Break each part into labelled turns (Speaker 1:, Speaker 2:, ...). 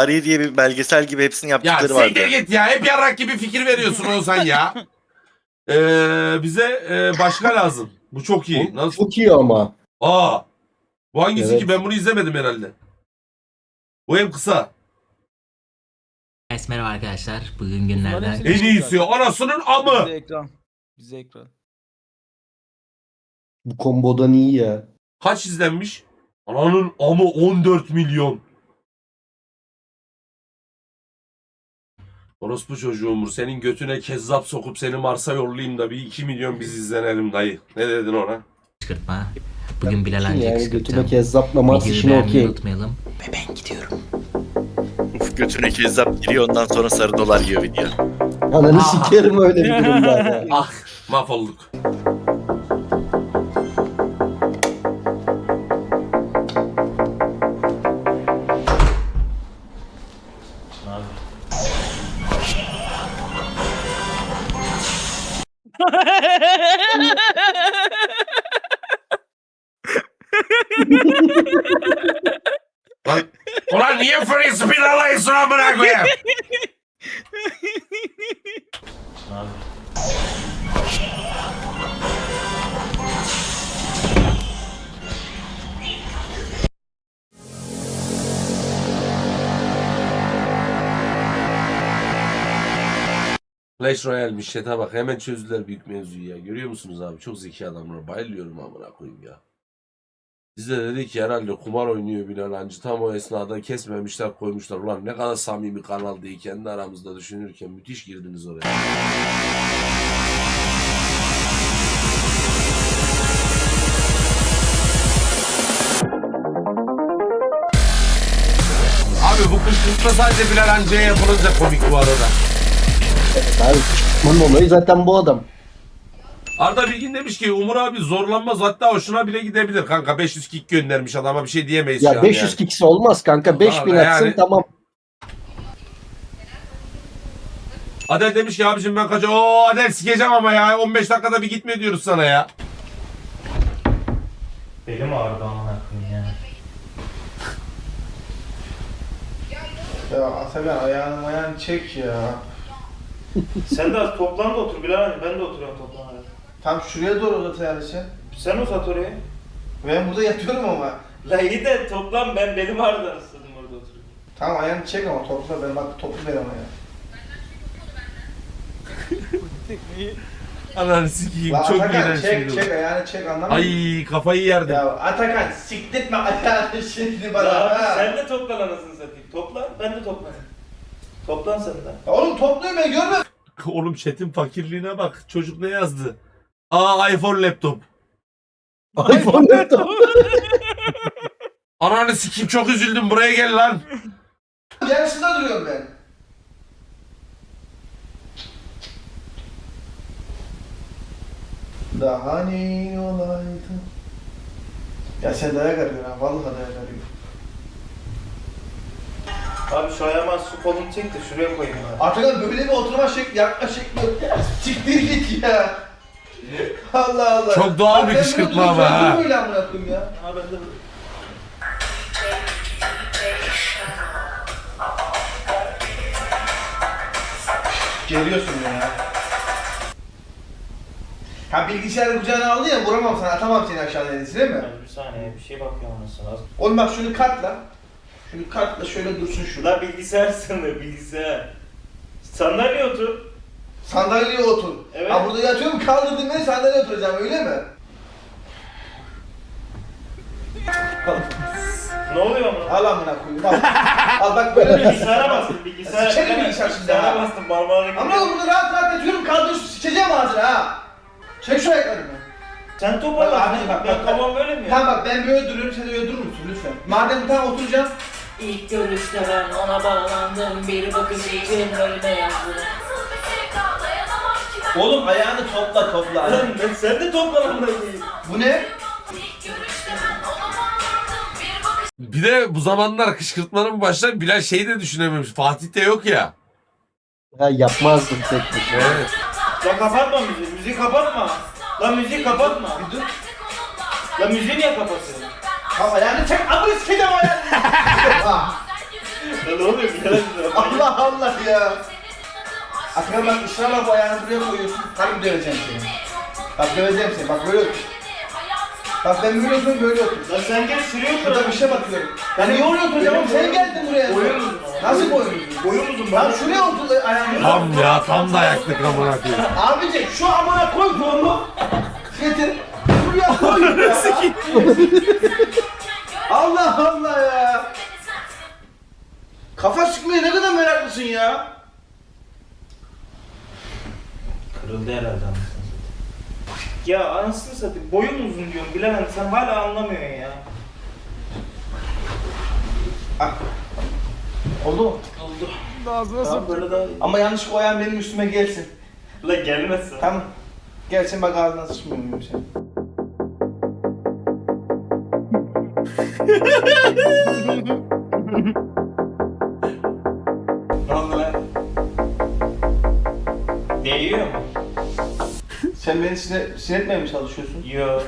Speaker 1: Tarihi diye bir belgesel gibi hepsini
Speaker 2: Ya
Speaker 1: yaptıkları vardı.
Speaker 2: siktir git ya. Hep yarrak gibi fikir veriyorsun Oğuzhan ya. Ee, bize e, başka lazım. Bu çok iyi. Nasıl?
Speaker 3: Çok iyi ama.
Speaker 2: Aa. Bu hangisi
Speaker 3: Evet.
Speaker 2: ki? Ben bunu izlemedim herhalde. Bu hem kısa.
Speaker 4: Herkese merhaba arkadaşlar. Bugün günlerden
Speaker 2: En iyisi. Anasının amı.
Speaker 5: Bize ekran. Bize ekran.
Speaker 3: Bu kombodan iyi ya.
Speaker 2: Kaç izlenmiş? Ananın amı 14 milyon. Orospu çocuğumur senin götüne kezzap sokup seni Mars'a yollayayım da bir 2 milyon biz izlenelim dayı. Ne dedin ona?
Speaker 4: kışkırtma. Bugün Bilal Hancı
Speaker 3: yani götüme
Speaker 4: kışkırtacağım.
Speaker 3: kezzapla Mars
Speaker 4: Videoyu
Speaker 3: işini
Speaker 4: beğenmeyi
Speaker 3: okey.
Speaker 4: unutmayalım. Ve ben gidiyorum.
Speaker 1: Uf, götüne kezzap giriyor ondan sonra sarı dolar yiyor video.
Speaker 3: Ananı sikerim öyle bir durumda. ya.
Speaker 2: Ah mahvolduk. Ulan niye free spin alayısın amına koyayım? Clash Royale'miş chat'e bak hemen çözdüler büyük mevzuyu ya. Görüyor musunuz abi? Çok zeki adamlar. Bayılıyorum amına koyayım ya. Biz de dedik ki herhalde kumar oynuyor Bilal Hancı. Tam o esnada kesmemişler koymuşlar. Ulan ne kadar samimi kanal diye kendi aramızda düşünürken müthiş girdiniz oraya. Abi bu kışkırtma sadece Bilal Hancı'ya yapılınca komik bu arada.
Speaker 3: Abi kışkırtmanın olayı zaten bu adam.
Speaker 2: Arda Bilgin demiş ki Umur abi zorlanmaz hatta hoşuna bile gidebilir kanka 500 kick göndermiş adama bir şey diyemeyiz şu
Speaker 3: Ya
Speaker 2: an
Speaker 3: 500
Speaker 2: yani.
Speaker 3: kiksi olmaz kanka. 5000
Speaker 2: Vallahi
Speaker 3: atsın
Speaker 2: yani-
Speaker 3: tamam.
Speaker 2: Adel demiş ki abicim ben kaça Oo Adel sikeceğim ama ya 15 dakikada bir gitme diyoruz sana ya.
Speaker 6: Belim ağrıdı amına koyayım ya.
Speaker 7: Ya Atakan ayağını ayağını çek ya.
Speaker 6: Sen de az toplan da otur Bilal abi. Ben de oturuyorum toplanarak.
Speaker 7: Tam şuraya doğru uzat ayağını sen.
Speaker 6: Uzat oraya.
Speaker 7: Ben burada yatıyorum ama.
Speaker 6: La iyi de toplan ben belim ağrıdı anasını orada oturuyorum.
Speaker 7: Tamam ayağını çek ama topla ben bak toplu ver ama ya.
Speaker 2: Ananı sikeyim
Speaker 7: La
Speaker 2: çok
Speaker 7: Atakan
Speaker 2: iğrenç
Speaker 7: çek
Speaker 2: şey
Speaker 7: çek
Speaker 2: oldu.
Speaker 7: ayağını çek anladın mı?
Speaker 2: Ay kafayı yerdim.
Speaker 7: Ya Atakan siktirtme ayağını şimdi bana.
Speaker 6: La abi
Speaker 7: ha.
Speaker 6: sen de toplan anasını satayım. Toplan ben de toplanayım. Toplan sen de.
Speaker 7: Ya Oğlum topluyorum ben görmüyorum.
Speaker 2: Oğlum chat'in fakirliğine bak çocuk ne yazdı? Aa iPhone laptop.
Speaker 3: iPhone laptop.
Speaker 2: Ananı sikeyim çok üzüldüm buraya gel lan.
Speaker 7: Yarısında duruyorum ben. Daha ne olaydı? Ya sen dayak arıyorsun ha. Vallahi dayak arıyorsun.
Speaker 6: Abi şu ayağıma su kolunu çek de şuraya koyayım ben.
Speaker 7: Atakan böyle bir oturma şekli, yakma şekli. Siktir git ya. Allah Allah.
Speaker 2: Çok doğal bir
Speaker 7: ben
Speaker 2: kışkırtma
Speaker 7: böyle
Speaker 2: ama ha.
Speaker 7: Böyle amına koyayım ya.
Speaker 6: Ha ben de
Speaker 7: Geliyorsun ya. Ha bilgisayarı kucağına aldı ya vuramam sana atamam seni aşağıya dedisi değil mi?
Speaker 6: Bir saniye bir şey bakıyorum anasını. Az-
Speaker 7: Oğlum bak şunu katla. Şunu katla şöyle dursun şurada.
Speaker 6: La bilgisayar sanır bilgisayar. Sandalye otur.
Speaker 7: Sandalyeye otur.
Speaker 6: Evet.
Speaker 7: Ha burada yatıyorum kaldırdım beni sandalyeye oturacağım öyle mi?
Speaker 6: Ne oluyor ama?
Speaker 7: Al amına koyayım al. al bak böyle
Speaker 6: Bilgisayara bastım bilgisayara.
Speaker 7: Sikerim bilgisayar şimdi
Speaker 6: Bilgisayara
Speaker 7: ha.
Speaker 6: bastım parmağına
Speaker 7: Ama oğlum burada rahat rahat yatıyorum kaldır sikeceğim ağzını ha. Çek şu ayaklarını.
Speaker 6: Sen
Speaker 7: Bak
Speaker 6: toparla.
Speaker 7: abi, bak,
Speaker 6: ben
Speaker 7: bak,
Speaker 6: tamam böyle mi ya?
Speaker 7: Tamam bak ben böyle duruyorum sen de öyle durur musun lütfen? Madem tamam oturacağım.
Speaker 8: İlk görüşte ben ona bağlandım Bir bakış için ölüme yazdım
Speaker 7: Oğlum ayağını topla topla.
Speaker 6: Lan ben sen de topla lan burayı.
Speaker 7: Bu ne?
Speaker 2: Bir de bu zamanlar kışkırtmanın başında Bilal şey de düşünememiş. Fatih de yok ya.
Speaker 3: Ya yapmazdım tek başına.
Speaker 2: Evet.
Speaker 6: Ya kapatma müziği. Müziği kapatma. Lan müziği kapatma.
Speaker 7: Bir dur.
Speaker 6: Ya müziği niye kapatıyorsun?
Speaker 7: Tamam ayağını çek. Amına sikeceğim ayağını. ha.
Speaker 6: Ya ne oluyor Bilal abi?
Speaker 7: Allah Allah ya. Akran bak ısrarla bu ayağını buraya koyuyorsun. Harbi döveceğim seni. Bak döveceğim seni. Bak böyle otur. Bak ben böyle oturuyorum böyle otur.
Speaker 6: Lan sen gel şuraya otur.
Speaker 7: Burada bir şey bakıyorum. Ben niye oraya oturacağım oğlum? Sen geldin buraya.
Speaker 6: Boyun uzun.
Speaker 7: Nasıl boyun uzun?
Speaker 6: Boyun uzun
Speaker 7: Lan şuraya otur ayağını.
Speaker 2: Tam ya tam dayaklık amına koyayım.
Speaker 7: Abici şu amına koy zorlu. Getir. Şuraya koy ya. Allah Allah ya. Kafa sıkmaya ne kadar meraklısın ya.
Speaker 6: Kırıldı herhalde anasını satayım. Ya anasını satayım. Boyun uzun diyorum abi sen hala anlamıyorsun ya.
Speaker 7: Ah. Oldu mu?
Speaker 6: Oldu.
Speaker 5: Ağzına
Speaker 6: Tamam böyle daha iyi.
Speaker 7: Ama yanlış o ayağın benim üstüme gelsin.
Speaker 6: Lan gelmezsin.
Speaker 7: Tamam. Gelsin bak ağzına sıçmıyor muyum sen?
Speaker 6: Ne oldu lan? Değiyor mu?
Speaker 7: Sen beni sine, sinetmeye mi çalışıyorsun?
Speaker 6: Yo.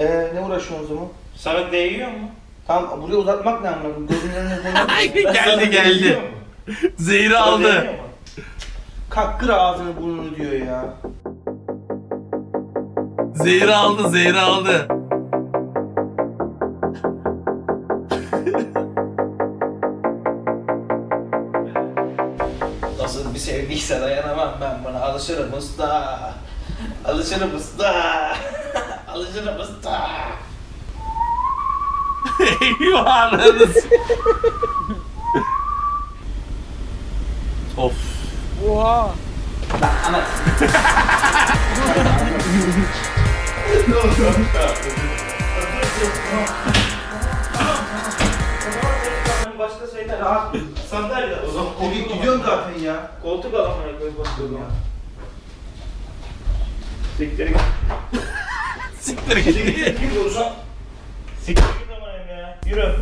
Speaker 7: Ee ne uğraşıyorsun o zaman?
Speaker 6: Sana değiyor mu?
Speaker 7: Tamam buraya uzatmak ne amına koyayım? Gözümün önüne koymak.
Speaker 2: geldi geldi. Zehri
Speaker 6: Sana
Speaker 2: aldı.
Speaker 6: değiyor mu?
Speaker 7: Kalk kır ağzını burnunu diyor ya.
Speaker 2: Zehri aldı zehri aldı.
Speaker 7: Nasıl bir sevdiyse dayanamam ben buna alışırım usta. Alışırım usta. alışırım usta.
Speaker 2: Eyvah ananız. of.
Speaker 5: Oha.
Speaker 6: Başka şeyler rahat. Sandalye o zaman.
Speaker 7: Gidiyorum zaten ya.
Speaker 6: Koltuk alamaya koy bakıyorum ya. Siktir git.
Speaker 2: Siktir git.
Speaker 6: git olsa. Siktir git amanım ya. Yürü.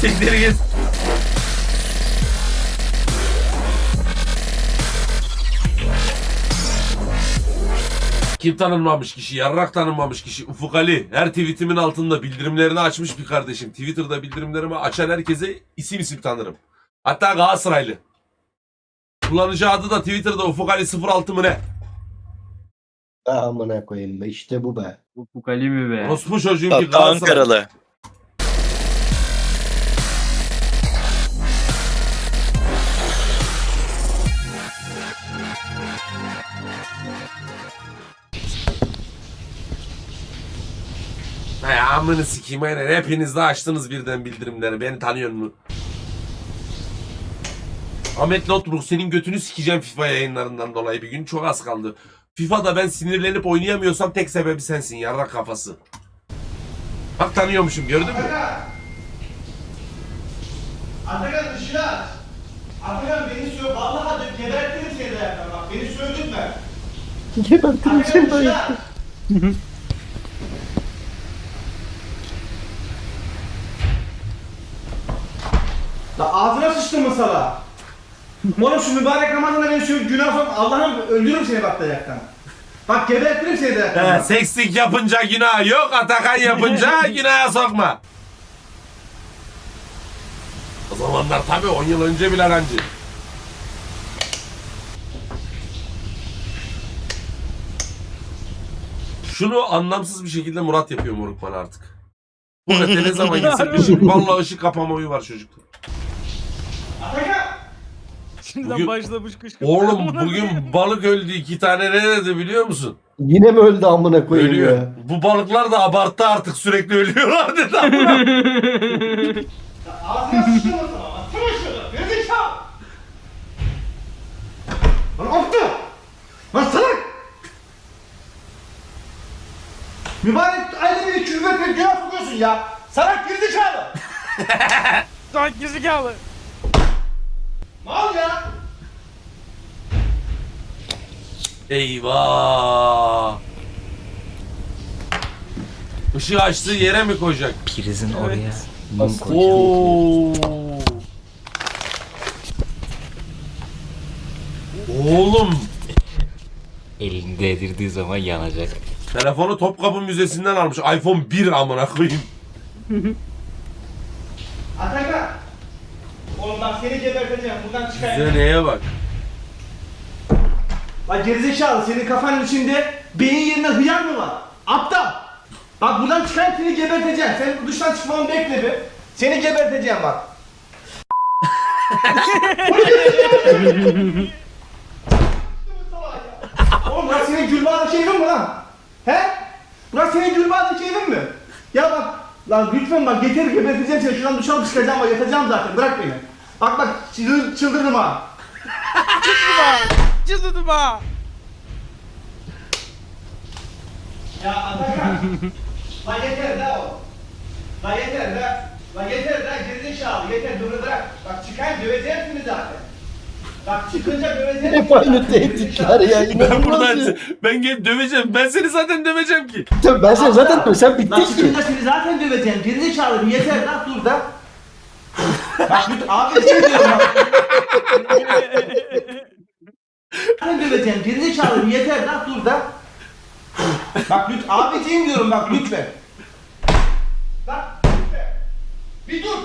Speaker 2: Siktir git. Kim tanınmamış kişi? Yarrak tanınmamış kişi. Ufuk Ali. Her tweetimin altında bildirimlerini açmış bir kardeşim. Twitter'da bildirimlerimi açan herkese isim isim tanırım. Hatta Galatasaraylı. Kullanıcı adı da Twitter'da Ufuk Ali 06 mı ne?
Speaker 3: Amına koyayım be işte bu be.
Speaker 9: Ufuk Ali mi be?
Speaker 2: Orospu çocuğun ki
Speaker 1: Hatta
Speaker 2: Galatasaray.
Speaker 1: Ankaralı.
Speaker 2: Hay amını sikeyim aynen. Hepiniz de açtınız birden bildirimleri. Beni tanıyor mu? Ahmet Notbruk senin götünü sikeceğim FIFA yayınlarından dolayı bir gün. Çok az kaldı. FIFA'da ben sinirlenip oynayamıyorsam tek sebebi sensin yarrak kafası. Bak tanıyormuşum gördün mü?
Speaker 7: Atakan. Işığı aç. Atakan beni söyle. Vallahi de gebertirim seni dayaktan bak. Beni söldürme.
Speaker 3: Gebertirim seni
Speaker 7: aç. La ağzına sıçtın mı sala? Oğlum şu mübarek Ramazan'da beni şöyle günah sok. Allah'ım öldürürüm seni bak dayaktan. Bak gebertirim seni dayaktan.
Speaker 2: He, sekslik yapınca günah yok, Atakan yapınca günaha sokma. O zamanlar tabii 10 yıl önce bile hancı. Şunu anlamsız bir şekilde Murat yapıyor moruk bana artık. Bu ne zaman gitsin ışık, vallahi ışık kapama huyu var çocukta.
Speaker 5: Şimdiden
Speaker 2: Bugün-
Speaker 5: başlamış kışkırtma.
Speaker 2: Oğlum bugün balık öldü iki tane ne dedi biliyor musun?
Speaker 3: Yine mi öldü amına koyayım
Speaker 2: Ölüyor.
Speaker 3: ya?
Speaker 2: Bu balıklar da abarttı artık sürekli ölüyorlar dedi amına.
Speaker 7: Ağzına sıçtın mı sana? Atsana şunu. Gerizekalı. Lan aptal. Lan salak. Mübarek ayda bir küfür etmek günah sokuyorsun ya. Salak gerizekalı.
Speaker 5: Lan gerizekalı.
Speaker 7: Mal ya.
Speaker 2: Eyvah. Işığı açtığı yere mi koyacak?
Speaker 4: Prizin
Speaker 5: Evet.
Speaker 4: oraya mum koyacağım.
Speaker 2: Oo. Oğlum.
Speaker 4: Elini değdirdiği zaman yanacak.
Speaker 2: Telefonu Topkapı Müzesi'nden almış. iPhone 1 amına koyayım.
Speaker 7: Atakan. Bak seni geberteceğim. Buradan çıkayım.
Speaker 2: Size neye bak.
Speaker 7: Bak gerizekalı senin kafanın içinde beyin yerine hıyar mı var? Aptal. Bak buradan çıkayım seni geberteceğim. Sen bu duştan çıkmamı bekle bir. Seni geberteceğim bak. Oğlum burası senin Gülbağ'daki evin mi lan? He? Burası senin Gülbağ'daki evin mi? Ya bak lan lütfen bak yeter geberteceğim seni. Şuradan duşa çıkacağım bak yatacağım zaten bırak beni. Bak bak çıldır, çıldırdım ha.
Speaker 5: Çıldırdım ha.
Speaker 7: Ya Atakan. La yeter la o. La yeter la. La yeter la gerizekalı yeter dur bırak. Bak çıkayım döveceğim seni zaten. Bak çıkınca döveceğim.
Speaker 3: Hep aynı tehditler ya.
Speaker 2: Ben buradan
Speaker 3: ya.
Speaker 2: ben gelip döveceğim. Ben seni zaten döveceğim ki.
Speaker 3: Tabii ben seni zaten sen
Speaker 7: Lan
Speaker 3: bittin ki.
Speaker 7: çıkınca seni zaten döveceğim. Gerizekalı yeter la dur da. Abi şey diyorum bak. Zaten döveceğim gerizekalı bir yeter la dur da. Bak lütfen abiciğim diyorum bak lütfen. Bak lütfen. Bir dur.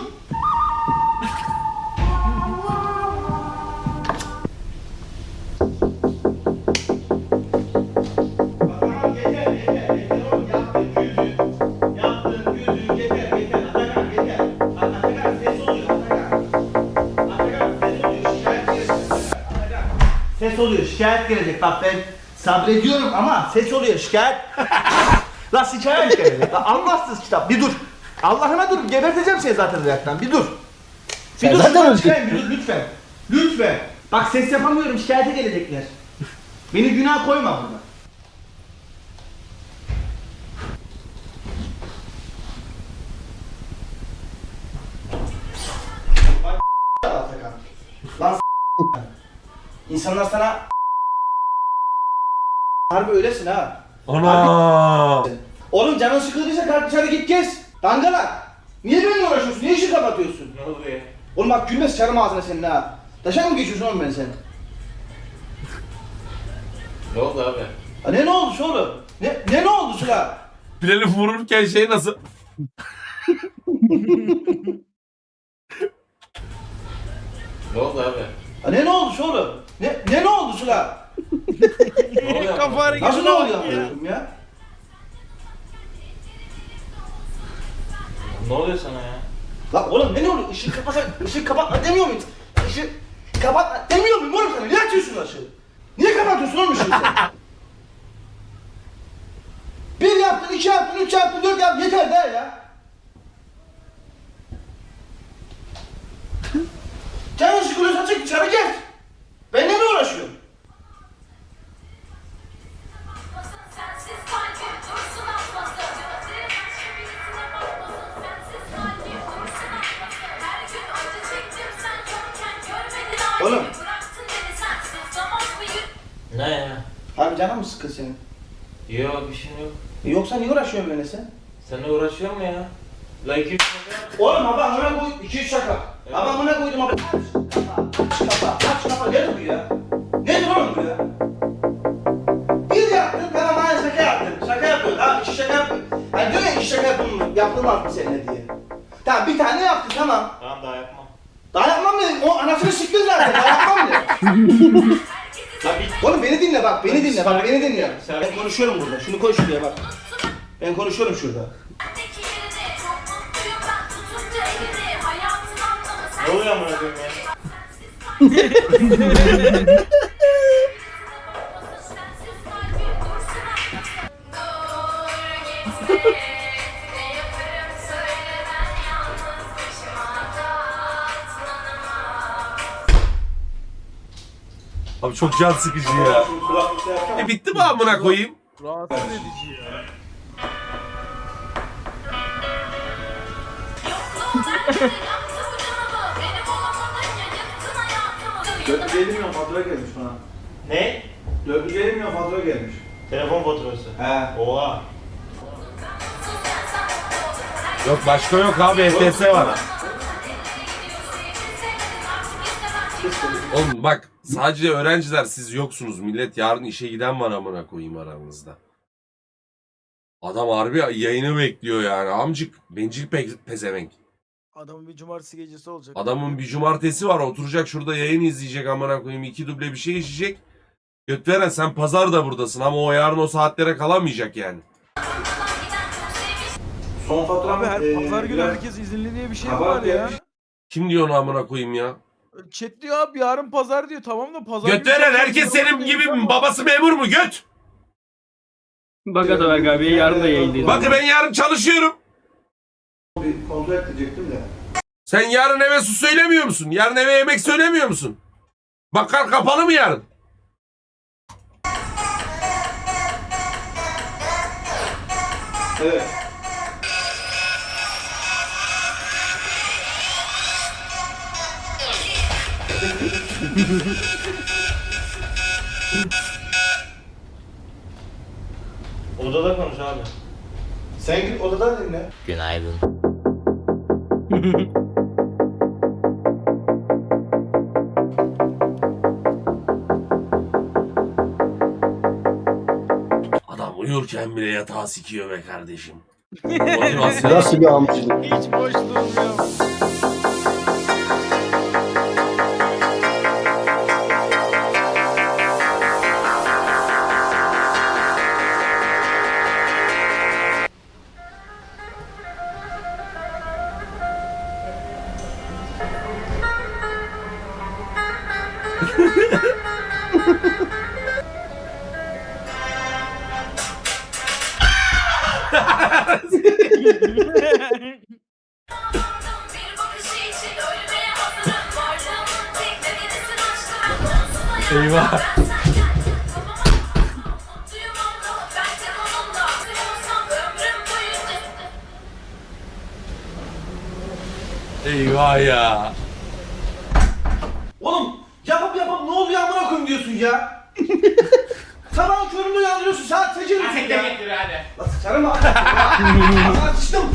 Speaker 7: Ses oluyor şikayet gelecek bak ben sabrediyorum ama ses oluyor şikayet. La şikayet gelecek. La Allahsız kitap bir dur. Allah'ına dur geberteceğim seni zaten ayaktan bir dur. Bir
Speaker 3: Sen
Speaker 7: dur
Speaker 3: zaten
Speaker 7: şuradan
Speaker 3: özgür-
Speaker 7: çıkayım, bir dur lütfen. Lütfen. Bak ses yapamıyorum şikayete gelecekler. Beni günah koyma burada. Atakan. Lan s- İnsanlar sana Harbi öylesin ha.
Speaker 2: Ana.
Speaker 7: Oğlum canın sıkıldıysa kalk dışarı git gez. Dangalak. Niye benimle uğraşıyorsun? Niye işi kapatıyorsun?
Speaker 6: Ne oluyor?
Speaker 7: Oğlum bak gülme sıçarım ağzına senin ha. Taşak mı geçiyorsun oğlum ben sen?
Speaker 6: Ne oldu abi?
Speaker 7: Ha ne ne oldu oğlum? Ne ne ne oldu Sıla?
Speaker 2: Bilal'i vururken şey nasıl?
Speaker 6: Ne oldu abi?
Speaker 7: Ha ne ne oldu oğlum? Ne ne ne oldu Sıla?
Speaker 6: Ne oluyor?
Speaker 7: Nasıl ne oluyor
Speaker 5: bak ya.
Speaker 7: ya?
Speaker 6: Ne oluyor sana ya?
Speaker 7: La oğlum ne ne oluyor? Işık kapatma, ışık kapatma demiyor muyum? Işık kapatma demiyor muyum oğlum sana? Niye açıyorsun ışığı? Niye kapatıyorsun oğlum ışığı sen? Bir yaptın, iki yaptın, üç yaptın, dört yaptın yeter de ya. Canın sıkılıyorsa çık dışarı gez. Canın mı sıkın senin?
Speaker 6: Yok bir şey yok.
Speaker 7: E yoksa niye uğraşıyorsun benimle sen?
Speaker 6: Seninle uğraşıyor mu ya? La iki üç
Speaker 7: Oğlum abi amına koy, iki üç şaka.
Speaker 6: Evet.
Speaker 7: Abi amına koydum abi. Aç kapa, aç kapa, aç kapa. Nedir bu ya? Nedir oğlum bu ya? Bir yaptın, tamam hani şaka yaptın. Şaka yapıyorsun, abi iki şaka yaptın. Hani diyor ya iki şaka yaptın, yaptırmaz mı seninle diye. Tamam bir tane yaptın tamam.
Speaker 6: Tamam daha yapmam.
Speaker 7: Daha yapmam dedim, o anasını sıktın zaten, daha yapmam dedim.
Speaker 6: Bir
Speaker 7: Oğlum beni dinle bak, beni dinle bak, beni dinle. Ben konuşuyorum burada, şunu koy şuraya bak. Ben konuşuyorum şurada.
Speaker 6: Ne oluyor amına koyayım ya?
Speaker 2: çok can sıkıcı ya. E bitti mi amına koyayım?
Speaker 5: Rahatsız edici ya.
Speaker 7: Elli milyon fatura gelmiş bana.
Speaker 6: Ne?
Speaker 7: 450 milyon fatura gelmiş.
Speaker 6: Telefon faturası.
Speaker 7: He.
Speaker 6: Oha.
Speaker 2: Yok başka yok abi ETS var. Oğlum bak sadece öğrenciler siz yoksunuz. Millet yarın işe giden var amına koyayım aranızda. Adam harbi yayını bekliyor yani. Amcık bencil pe- pezevenk.
Speaker 5: Adamın bir cumartesi gecesi olacak.
Speaker 2: Adamın bir cumartesi var oturacak şurada yayın izleyecek amına koyayım. iki duble bir şey içecek. Götveren sen pazar da buradasın ama o yarın o saatlere kalamayacak yani.
Speaker 7: Son faturam
Speaker 5: Abi her
Speaker 7: e,
Speaker 5: pazar günü
Speaker 7: biraz
Speaker 5: herkes izinli diye bir şey mi var ya?
Speaker 2: Kim diyor onu amına koyayım ya?
Speaker 5: Chat diyor abi yarın pazar diyor. Tamam da pazar
Speaker 2: Götveren
Speaker 5: çalışan
Speaker 2: herkes senin gibi mi? Babası memur mu? Göt!
Speaker 10: Bak Ataberk abi yarın da yayındayız.
Speaker 2: Bakın ben yarın çalışıyorum.
Speaker 7: bir kontrol edecektim de.
Speaker 2: Sen yarın eve su söylemiyor musun? Yarın eve yemek söylemiyor musun? Bakkal kapalı mı yarın?
Speaker 7: Evet.
Speaker 6: Odada konuş abi.
Speaker 7: Sen git odadan dinle.
Speaker 4: Günaydın.
Speaker 2: Adam uyurken bile yatağı sikiyor be kardeşim.
Speaker 3: Nasıl bir amcılık?
Speaker 5: Hiç boş durmuyor.
Speaker 9: Boyunca
Speaker 2: Eyvah ya.
Speaker 7: Oğlum yapıp yapıp ne oluyor amına koyayım diyorsun ya. Sabah köründe uyandırıyorsun saat fecir misin ya?
Speaker 8: getir hadi.
Speaker 7: Lan sıçarım abi. Ağzına sıçtım.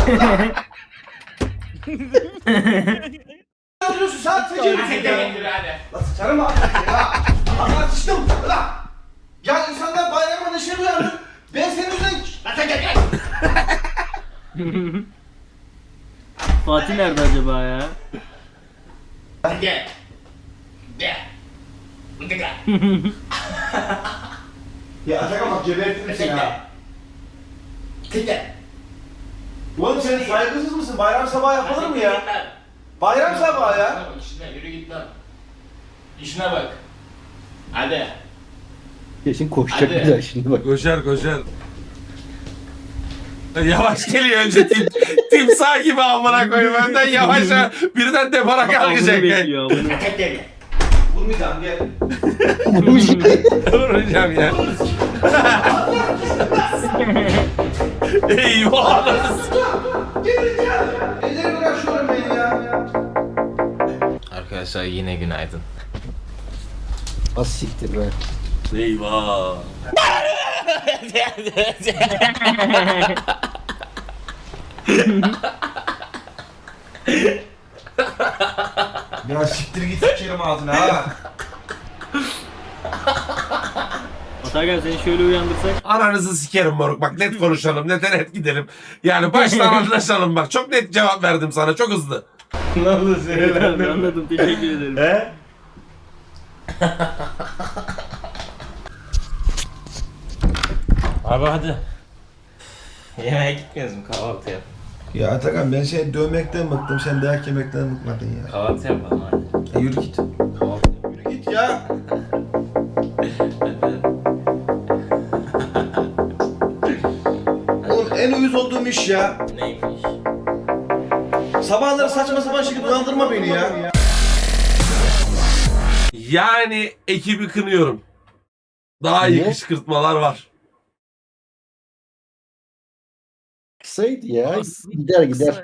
Speaker 7: Uyandırıyorsun saat fecir misin ya?
Speaker 8: hadi.
Speaker 7: Lan sıçarım abi. Ya. Ağzına sıçtım. Lan. Ya insanlar bayrama neşe uyandı. Ben senin yüzünden... Lan sen gel gel.
Speaker 10: Fatih nerede acaba ya?
Speaker 8: Gel. Gel. Gel.
Speaker 7: Ya Atakan bak gebertin misin ha?
Speaker 8: Gel.
Speaker 7: Oğlum sen saygısız mısın? Bayram sabahı yapılır mı ya? Bayram sabahı ya.
Speaker 8: İşine yürü git lan. İşine bak. Hadi.
Speaker 3: Kesin koşacak
Speaker 8: Hadi.
Speaker 3: bir daha şimdi bak.
Speaker 2: Koşar koşar. Yavaş geliyor önce tim, timsah gibi amına koyayım önden yavaş birden depara kalkacak.
Speaker 10: bekliyor avını.
Speaker 8: Gel.
Speaker 7: Vurmayacağım gel.
Speaker 2: Vuracağım ya. Eyvah.
Speaker 7: Geleceğim. Elleri bırak şu örmeyi ya.
Speaker 4: Arkadaşlar yine günaydın.
Speaker 3: Az siktir be.
Speaker 2: Eyvah.
Speaker 7: Ya siktir git sikerim ağzına ha.
Speaker 10: Ataberk seni şöyle uyandırsak.
Speaker 2: Ananızı sikerim moruk bak net konuşalım net net gidelim. Yani baştan anlaşalım bak çok net cevap verdim sana çok hızlı.
Speaker 6: oldu
Speaker 10: Abi,
Speaker 6: sinirlendim.
Speaker 10: anladım teşekkür ederim.
Speaker 6: He?
Speaker 4: Abi hadi. Yemeğe gitmiyoruz mu kahvaltı yap?
Speaker 7: Ya Atakan ben seni dövmekten bıktım sen dayak yemekten bıkmadın ya.
Speaker 4: Kahvaltı yapalım hadi.
Speaker 7: E, yürü git.
Speaker 4: Kahvaltı.
Speaker 7: Yürü git ya. Oğlum en uyuz olduğum iş ya.
Speaker 4: Neymiş?
Speaker 7: Sabahları saçma sapan şekilde uyandırma beni ya.
Speaker 2: Yani ekibi kınıyorum. Daha iyi
Speaker 3: Niye?
Speaker 2: kışkırtmalar var.
Speaker 3: Kısaydı ya.
Speaker 5: Aslında
Speaker 3: Gider gider.